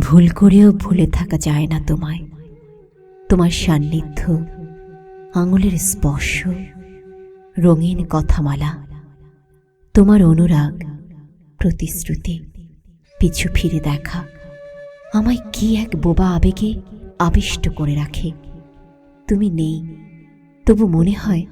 ভুল করেও ভুলে থাকা যায় না তোমায়। তোমার সান্নিধ্য, আঙুলের স্পর্শ, রঙিন কথামালা, তোমার অনুরাগ, প্রতিশ্রুতি, পিছু ফিরে দেখা, আমায় কি এক বোবা আবেগে আবিষ্ট করে রাখে? তুমি নেই, তবু মনে হয়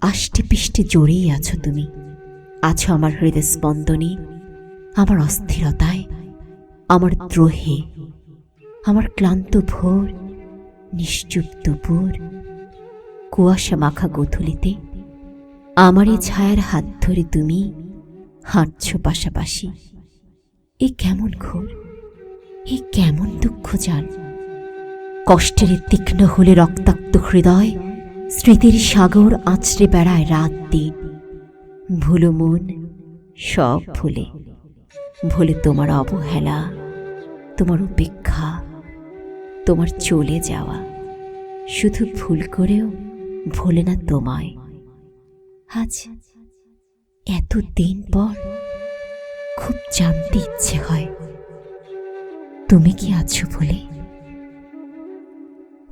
আষ্টে পিষ্টে জড়িয়ে আছো তুমি। আছো আমার হৃদয় স্পন্দনে, আমার অস্থিরতায়। আমার দ্রোহে, আমার ক্লান্ত ভোর নিশ্চুপ দুপুর কুয়াশা মাখা গোথুলিতে, আমারই ছায়ার হাত ধরে তুমি হাঁটছ পাশাপাশি। এ কেমন ঘোর, এ কেমন দুঃখ জাল কষ্টের তীক্ষ্ণ হলে রক্তাক্ত হৃদয়, স্মৃতির সাগর আছড়ে বেড়ায় রাত দিন। ভুলো মন, সব ভুলে। ভুলে তোমার অবহেলা, তোমার উপেক্ষা, তোমার চলে যাওয়া। শুধু ভুল করেও ভোলে না তোমায়। আজ এত দিন পর খুব জানতে ইচ্ছে হয়, তুমি কি আছো বলে?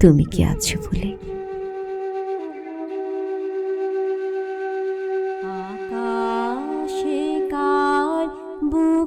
তুমি কি আছো বলে?